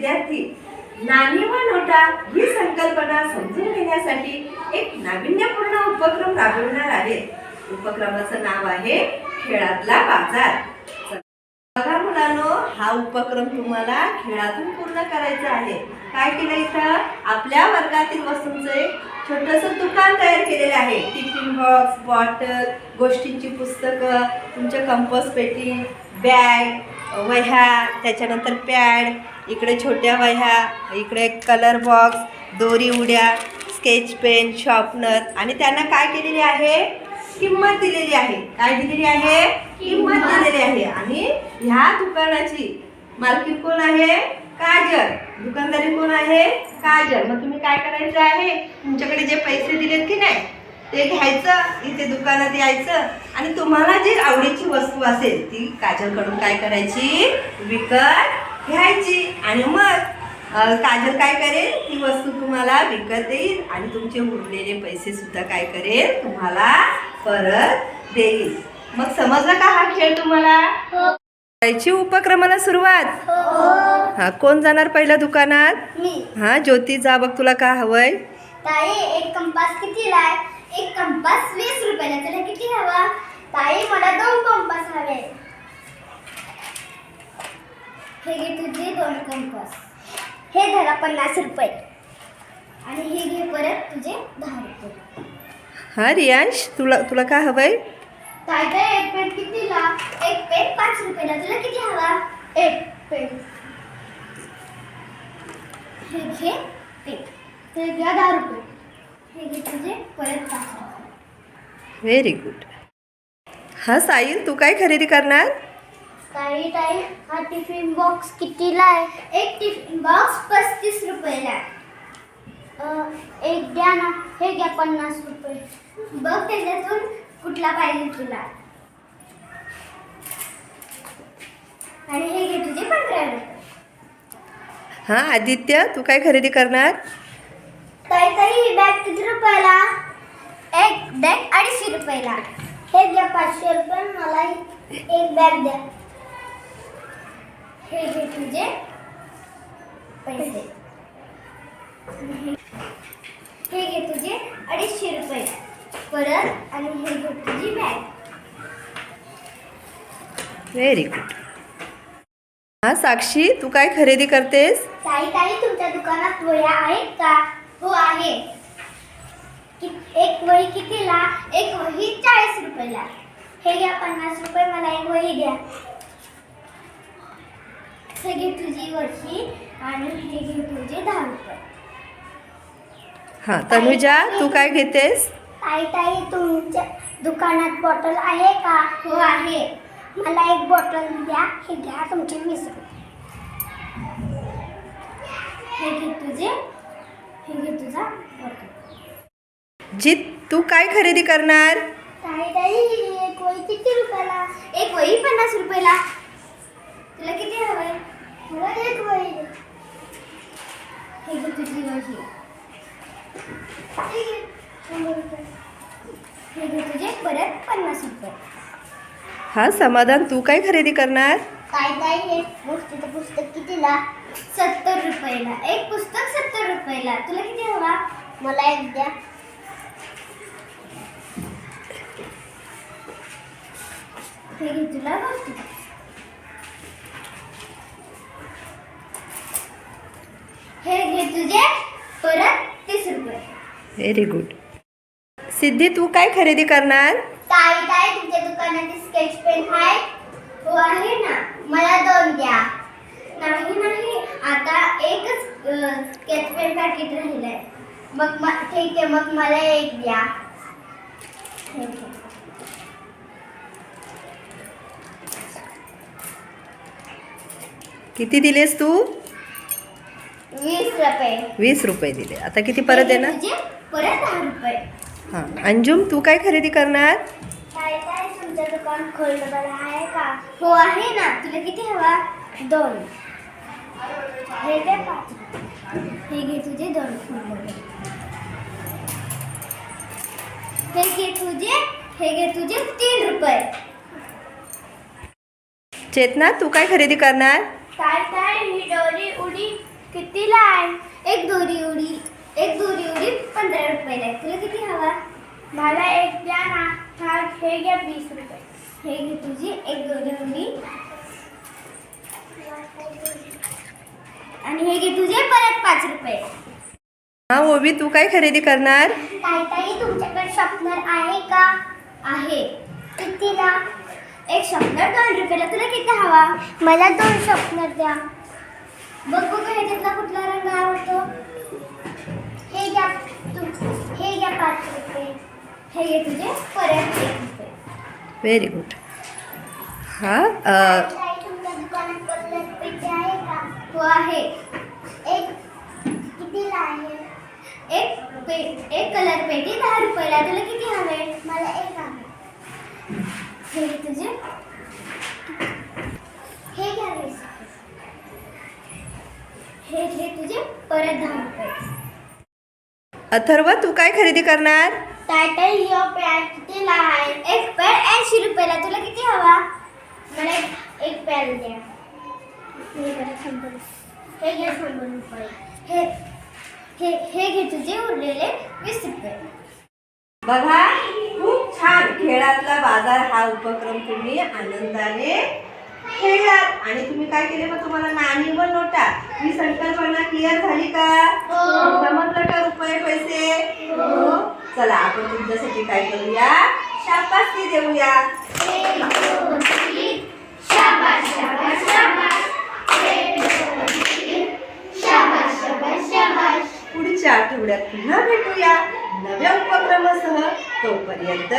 विद्यार्थी. नाणी व नोटा ही संकल्पना समजून घेण्यासाठी एक नाविन्यपूर्ण उपक्रम राबविणार आहे उपक्रमाचं नाव आहे खेळातला बाजार. बघा मुलांनो हा उपक्रम तुम्हाला खेळातून पूर्ण करायचा आहे. काय केलं इथं? आपल्या वर्गातील वस्तूंचे छोटस दुकान तयार केलेले आहे. टिफिन बॉक्स बॉटल गोष्टींची पुस्तकं तुमच्या कंपस पेटी बॅग वह्या त्याच्यानंतर पॅड इकडे छोट्या वह्या इकडे कलर बॉक्स दोरी उड्या स्केच पेन शॉर्पनर आणि त्यांना काय केलेली आहे? किंमत दिलेली आहे. काय दिलेली आहे? किंमत दिलेली आहे. आणि ह्या दुकानाची मालकी कोण आहे? काजल. दुकानदारी कोण आहे? काजल. मग तुम्ही काय करायचं आहे? तुमच्याकडे जे पैसे दिलेत की नाही? ते घ्यायचं इथे दुकानात यायचं आणि तुम्हाला जी आवडीची वस्तू असेल ती काजलकडून काय करायची? विकत घ्यायची. आणि मग काजल काय करेल? ती वस्तू तुम्हाला विकत देईल आणि तुमचे उरलेले पैसे सुद्धा काय करेल? तुम्हाला परत देईल. मग समजला का हा खेळ तुम्हाला? करायची उपक्रमाला सुरुवात. हा. कोण जाणार पहिल्या दुकानात? हा ज्योती जा बघ तुला का हवंय. ताई एक कंपास कितीला आहे? एक कंपास वीस रुपयाला. तुला किती हवा? ताई मला दोन कंपास हवे. हे घे तुझे दोन कंपास. हे धरा पन्नास रुपये. आणि हे घे परत तुझे दहा रुपये. हा रियांश तुला तुला काय हवंय? ताई ताई एक पेन कितीला? एक पेन पाच रुपयाला. तुला किती हवा? एक पेन हे घे पेन ते घ्या दहा रुपये. हे घे तुझे परत पाच रुपये व्हेरी गुड हा साईल तू काय खरेदी करणार? ताई ताई हा टिफिन बॉक्स कितीला आहे? एक टिफिन बॉक्स पस्तीस रुपयाला आहे. अं, एक द्या ना हे घ्या पन्नास रुपये. बघ त्याच्यातून कुठला पाहिजे तुला. आणि हे घे तुझे पंधरा रुपये. हा आदित्य तू काय खरेदी करणार? ताई ताई ही बॅग किती रुपयाला? एक बॅग अडीचशे रुपयाला. हे घ्या पाचशे रुपये मला एक बॅग द्या. हे घे तुझे पैसे. हे घे तुझे अडीचशे रुपये. परत आणि हे घे तुझी बॅग. व्हेरी गुड हा साक्षी तू काय खरेदी करतेस? ताई ताई तुमच्या दुकानात वह्या आहेत का? हो आहे. एक वही कितीला? एक वही चाळीस रुपयाला. हे घ्या पन्नास रुपये मला एक वही द्या. हे घे तुझी वही आणि हे घे तुझे दहा रुपये. हा तनुजा तू काय घेतेस? ताई ताई तुमच्या दुकानात बॉटल आहे का? हो आहे. मला एक बॉटल द्या. हे घ्या तुमचे वीस रुपये. हे घे तुझे हे घे तुझा बॉटल जीत तू काय खरेदी करणार? ताई ताई एक वही किती रुपयाला? एक वही पन्नास रुपयाला. तुला किती हवंय? मला एक वही दे. हे घे तुझी वही. हे घे, शंभर रुपये. हे घे तुझे परत पन्नास रुपये. हा समाधान तू काय खरेदी करणार? काय काय हे? गोष्टीचं पुस्तक कितीला? सत्तर रुपयाला. एक पुस्तक सत्तर रुपयाला. तुला किती हवा? मला एक द्या. हे घे तुला गोष्टी. हे घे तुझे. परत तीस रुपये. व्हेरी गुड सिद्धी तू काय खरेदी करणार? ताई ताई तुमच्या दुकानात स्केच पेन आहे हो आहे ना मला दोन द्या नाही नाही आता एकच स्केच पॅकेट राहिलंय. मग म- ठीक आहे मग मला एक द्या. किती दिलेस तू? वीस रुपये. वीस रुपये दिले. आता किती परत देणार तुझे? परत दहा रुपये. हां. अंजुम तू काय खरेदी करणार? काय काय? तुमचं दुकान खोललं बरं आहे का? हो आहे ना. तुला किती हवा? दोन. हे घे पाच हे घे तुझे दोन. हे घे तुझे हे घे तुझे तीन रुपये. चेतना तू काय खरेदी करणार? काय काय? ही दोरी उडी कितीला आहे? एक दोरी उडी एक दोरी उडी पंधरा रुपयाला आहे. तुला किती हवा? मला एक द्या ना. हा हे घ्या वीस रुपये. हे घे तुझी एक दोरी उडी. आणि हे घे तुझे परत पाच रुपये. हां ओबी तू काय खरेदी करणार? ताई ताई तुमच्याकडे शॉपनर आहे का? आहे. कितीला? एक शॉपनर दोन रुपयाला. तुला किती हवा? मला दोन शॉपनर द्या. बघ बघ ह्याच्यातला कुठला रंग आवडतो? हे घ्या तू. हे घ्या पाच रुपये. हे घे तुझे परत एक रुपये. व्हेरी गुड हां अ, आहे. एक कितीला आहे? एक पे एक कलर पेटी दहा रुपयाला. तुला किती हवे? मला एक हवे. हे तुझे. हे घ्या. हे घे तुझे. परत दहा रुपये. अथर्व तू काय खरेदी करणार? टाटा हिरो पॅड कितीला आहे? एक पॅड ऐंशी रुपयाला. तुला किती हवा? मला एक- एक पॅड द्या हे. हे घे शंभर रुपये हे हे हे घे तुझे उरलेले वीस रुपये बघा खूप छान. खेळातला बाजार हा उपक्रम तुम्ही आनंदाने खेळलात. आणि तुम्ही काय केले मग तुम्हाला? नाणी व नोटा ही संकल्पना क्लिअर झाली का? हो. समजलं का रुपये पैसे? हो. चला आपण तुमच्यासाठी काय करूया? शाबासकी देऊया. हे उद्या पुन्हा भेटूया नव्या उपक्रमासह तोपर्यंत